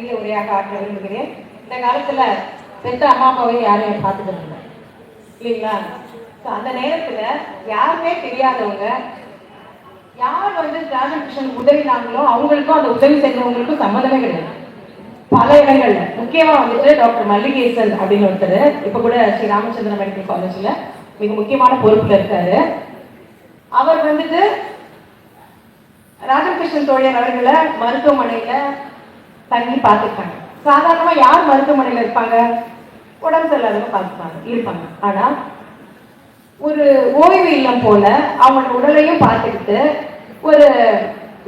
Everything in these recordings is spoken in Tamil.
சிறிய உரையாக ஆற்ற விரும்புகிறேன். இந்த காலத்துல பெத்த அம்மா அப்பாவை யாரையும் பார்த்துக்கிறது இல்லைங்களா? ஸோ அந்த நேரத்துல யாருமே தெரியாதவங்க யார் வந்து ராஜகிருஷ்ணன் உதவினாங்களோ அவங்களுக்கும் அந்த உதவி செஞ்சவங்களுக்கும் சம்மந்தமே கிடையாது. பல இடங்கள்ல. முக்கியமா வந்துட்டு டாக்டர் மல்லிகேசன் அப்படின்னு ஒருத்தர் இப்ப கூட ஸ்ரீ ராமச்சந்திர மெடிக்கல் காலேஜ்ல மிக முக்கியமான பொறுப்புல இருக்காரு. அவர் வந்துட்டு ராதாகிருஷ்ணன் தோழியர் அவர்களை மருத்துவமனையில தங்கி பார்த்துருக்காங்க சாதாரணமா யார் மருத்துவமனையில் இருப்பாங்க? உடம்பு சரியில்லாதவங்க பார்த்துப்பாங்க இருப்பாங்க. ஆனா ஒரு ஓய்வு இல்லம் போல அவங்களோட உடலையும் பார்த்துக்கிட்டு ஒரு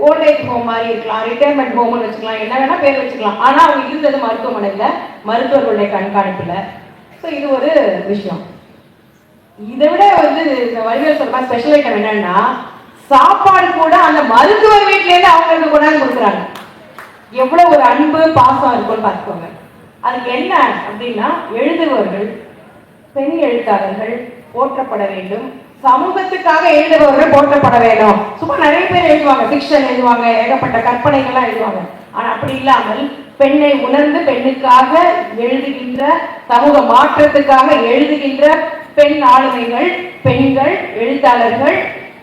ஓல்டேஜ் ஹோம் மாதிரி இருக்கலாம் ரிட்டையர்மெண்ட் ஹோம்னு வச்சுக்கலாம் என்ன வேணா பேர் வச்சுக்கலாம். ஆனா அவங்க இருந்தது மருத்துவமனையில் மருத்துவர்களுடைய கண்காணிப்புல. ஸோ இது ஒரு விஷயம். இதை விட வந்து இந்த வடிவேல் சொல்ற ஸ்பெஷல் ஐட்டம் என்னன்னா சாப்பாடு கூட அந்த மருத்துவர் வீட்ல இருந்து அவங்களுக்கு கொண்டாந்து கொடுக்குறாங்க. எவ்வளவு ஒரு அன்பு பாசம் இருக்கும்னு பார்த்துக்கோங்க. அதுக்கு என்ன அப்படின்னா எழுதுபவர்கள் பெண் எழுத்தாளர்கள் போற்றப்பட வேண்டும். சமூகத்துக்காக எழுதுபவர்கள் போற்றப்பட வேண்டும். சும்மா நிறைய பேர் எழுதுவாங்க ஃபிக்ஷன் எழுதுவாங்க ஏகப்பட்ட கற்பனைகள்லாம் எழுதுவாங்க. ஆனா அப்படி இல்லாமல் பெண்ணை உணர்ந்து பெண்ணுக்காக எழுதுகின்ற சமூக மாற்றத்துக்காக எழுதுகின்ற பெண் ஆளுமைகள் பெண்கள் எழுத்தாளர்கள்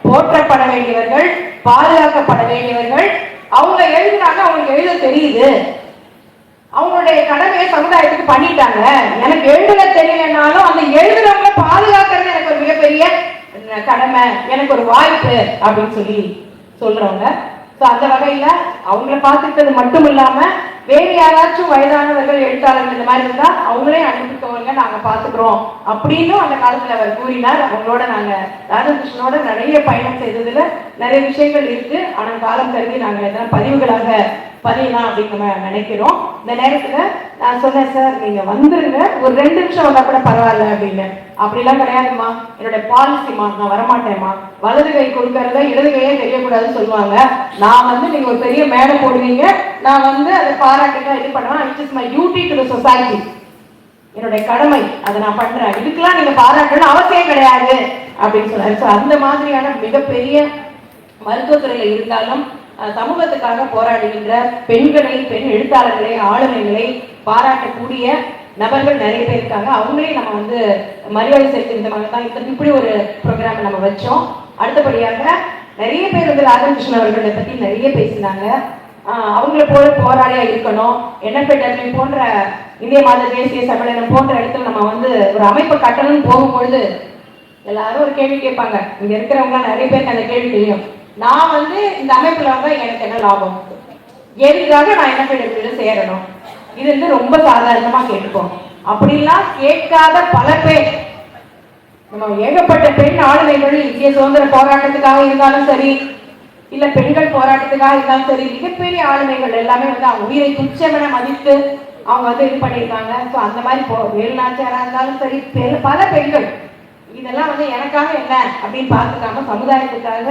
போற்றப்பட வேண்டியவர்கள் பாதுகாக்கப்பட வேண்டியவர்கள் அவங்க எழுதுனாங்க அவங்களுக்கு எழுத தெரியுது. அவங்களுடைய கடமையை சமுதாயத்துக்கு பண்ணிட்டாங்க. எனக்கு எழுத தெரியலனாலும் அந்த எழுதுறவங்களை பாதுகாக்கிறது எனக்கு ஒரு மிகப்பெரிய கடமை எனக்கு ஒரு வாய்ப்பு அப்படின்னு சொல்லி சொல்றவங்க. ஸோ அந்த வகையில அவங்கள பார்த்துக்கிறது மட்டும் இல்லாம வேறு யாராச்சும் வயதானவர்கள் எழுத்தாளர்கள் இந்த மாதிரி இருந்தா அவங்களே அனுப்பிக்கவங்க நாங்க பாத்துக்கிறோம் அப்படின்னு அந்த காலத்துல அவர் கூறினார். அவங்களோட நாங்க ராதாகிருஷ்ணனோட நிறைய பயணம் செய்ததுல நிறைய விஷயங்கள் இருக்கு. ஆனா காலம் கருதி நாங்க எதனா பதிவுகளாக பதியலாம் அப்படின்னு நம்ம நினைக்கிறோம். இந்த நேரத்துல நான் சொன்னேன் சார் நீங்க வந்துருங்க. ஒரு ரெண்டு நிமிஷம் வந்தா கூட பரவாயில்ல அப்படின்னு. அப்படிலாம் கிடையாதுமா என்னோட பாலிசிமா நான் வரமாட்டேம்மா. வலது கை கொடுக்கறத இடது கையே தெரியக்கூடாதுன்னு சொல்லுவாங்க. நான் வந்து நீங்க ஒரு பெரிய மேடை போடுவீங்க. நான் வந்து அதை பாராட்டுங்க இது பண்ணுவேன். It is my duty to society என்னுடைய கடமை. அதை நான் பண்றேன். இதுக்கெல்லாம் நீங்க பாராட்டணும் அவசியம் கிடையாது. அப்படின்னு சொன்னாரு. So, அந்த மாதிரியான மிகப்பெரிய மருத்துவத்துறையில இருந்தாலும் சமூகத்துக்காக போராடுகின்ற பெண்களை பெண் எழுத்தாளர்களை ஆளுமைகளை பாராட்டக்கூடிய நபர்கள் நிறைய பேர் இருக்காங்க. அவங்களே நம்ம வந்து மரியாதை செலுத்தும் விதமாக தான் இந்த இப்படி ஒரு ப்ரோக்ராம் நம்ம வச்சோம். அடுத்தபடியாக நிறைய பேர் வந்து ராதாகிருஷ்ணன் அவர்களை பத்தி நிறைய பேசினாங்க. அவங்கள போல போராளியா இருக்கணும். என்எஃப்டபிள்யூ போன்ற இந்திய மாத தேசிய சம்மேளனம் போன்ற இடத்துல நம்ம வந்து ஒரு அமைப்பை கட்டணும்னு போகும்பொழுது எல்லாரும் ஒரு கேள்வி கேட்பாங்க. இங்க இருக்கிறவங்க நிறைய பேருக்கு அந்த கேள்வி தெரியும். நான் வந்து இந்த அமைப்புல வந்து எனக்கு என்ன லாபம்? எதுக்காக நான் என்ன என்எஃப்டபிள்யூ சேரணும் இது வந்து ரொம்ப சாதாரணமா கேட்டுப்போம் அப்படிலாம் கேட்காத பல பேர். நம்ம ஏகப்பட்ட பெண் ஆளுமைகள் இந்திய சுதந்திர போராட்டத்துக்காக இருந்தாலும் சரி இல்ல பெண்கள் போராட்டத்துக்காக இருந்தாலும் சரி மிகப்பெரிய ஆளுமைகள் எல்லாமே வந்து அவங்க உயிரை துச்சமென மதித்து அவங்க வந்து இது பண்ணியிருக்காங்க. ஸோ அந்த மாதிரி போ வேலுநாச்சியாரா இருந்தாலும் சரி பல பெண்கள். இதெல்லாம் வந்து எனக்காக என்ன அப்படின்னு பார்த்துக்காம சமுதாயத்துக்காக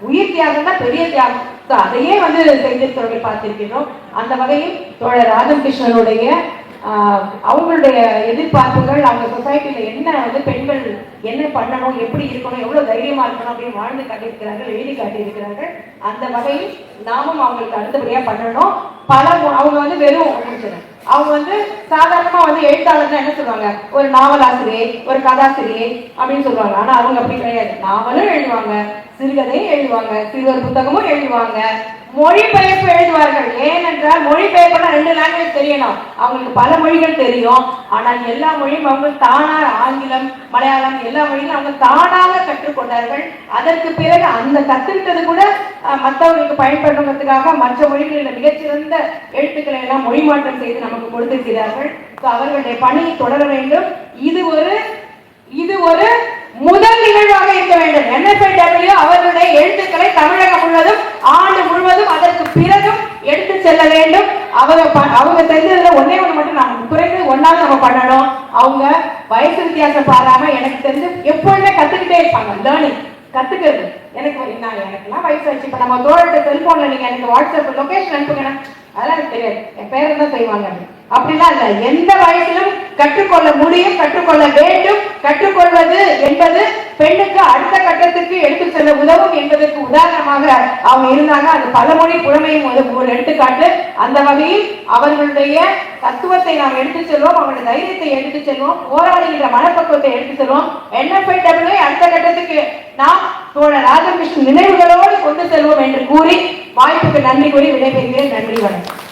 உயிர் தியாகம் தான் பெரிய தியாகம். ஸோ அதையே வந்து செஞ்சிருக்கிறவர்கள் பார்த்திருக்கிறோம். அந்த வகையில் தோழர் ராதாகிருஷ்ணனுடைய ஆஹ், அவங்களுடைய எதிர்பார்ப்புகள் அவங்க சொசைட்டியில என்ன வந்து பெண்கள் என்ன பண்ணணும் எப்படி இருக்கணும் எவ்வளவு தைரியமா இருக்கணும் அப்படின்னு வாழ்ந்து காட்டியிருக்கிறார்கள் எழுதி காட்டியிருக்கிறார்கள். அந்த வகையில் நாமும் அவங்களுக்கு அடுத்தபடியா பண்ணணும். பல அவங்க வந்து வெறும் அவங்க வந்து சாதாரணமா வந்து எழுத்தாளர்னா என்ன சொல்லுவாங்க? ஒரு நாவலாசிரியை ஒரு கதாசிரியை அப்படின்னு சொல்லுவாங்க. ஆனா அவங்க அப்படி கிடையாது. நாவலும் எழுதுவாங்க. சிறுகதையும் எழுதுவாங்க. சிறுவர் புத்தகமும் எழுதுவாங்க. மொழிபெயர்ப்பு எழுதுவார்கள். ஏனென்றால் மொழிபெயர்ப்புனா ரெண்டு லாங்குவேஜ் தெரியணும். அவங்களுக்கு பல மொழிகள் தெரியும். ஆனால் எல்லா மொழியும் அவங்க தானாக ஆங்கிலம் மலையாளம் எல்லா மொழியும் அவங்க தானாக கற்றுக்கொண்டார்கள். அதற்கு பிறகு அந்த கத்துக்கிட்டது கூட மற்றவங்களுக்கு பயன்படுத்துறதுக்காக பயன்படுறதுக்காக மற்ற மொழிகளில் மிகச்சிறந்த எழுத்துக்களை எல்லாம் மொழி மாற்றம் செய்து நமக்கு கொடுத்திருக்கிறார்கள். அவர்களுடைய பணியை தொடர வேண்டும். இது ஒரு இது ஒரு முதல் நிகழ்வாக இருக்க வேண்டும். NFIW அவர்களுடைய எழுத்துக்களை தமிழகம் முழுவதும் ஆண்டு முழுவதும் அதற்கு பிறகும் எடுத்து செல்ல வேண்டும். அவங்க ப- அவங்க செஞ்சதுல ஒன்னே ஒண்ணு மட்டும் நம்ம குறைந்து ஒன்னாவது நம்ம பண்ணணும். அவங்க வயசு வித்தியாசம் பாராம எனக்கு தெரிஞ்சு எப்பொழுதுமே கத்துக்கிட்டே இருப்பாங்க. லேர்னிங் கத்துக்கிறது. எனக்கு நான் எனக்குலாம் வயசு வச்சு இப்ப நம்ம தோழத்தை செல்போன்ல நீங்க எனக்கு வாட்ஸ்அப் லொகேஷன் அனுப்புங்க அதெல்லாம் எனக்கு தெரியாது. என் பேர் தான் செய்வாங்க அப்படிலாம் இல்ல. எந்த வயசிலும் கற்றுக்கொள்ள முடியும் கற்றுக்கொள்ள வேண்டும். கற்றுக்கொள்வது என்பது பெண்ணுக்கு அடுத்த கட்டத்துக்கு எடுத்து செல்ல உதவும் என்பதற்கு உதாரணமாக அவங்க இருந்தாங்க. அது பலமொழி புலமையும் ஒரு ஒரு எடுத்துக்காட்டு. அந்த வகையில் அவர்களுடைய தத்துவத்தை நாம் எடுத்து செல்வோம் அவருடைய தைரியத்தை எடுத்து செல்வோம் போராடுகின்ற மனப்பக்குவத்தை எடுத்து செல்வோம். என்எஃப்ஐடபிள்யூ அடுத்த கட்டத்துக்கு நாம் தோழர் ராஜகிருஷ்ணன் நினைவுகளோடு கொண்டு செல்வோம் என்று கூறி வாய்ப்புக்கு நன்றி கூறி விடைபெறுகிறேன். நன்றி வணக்கம்.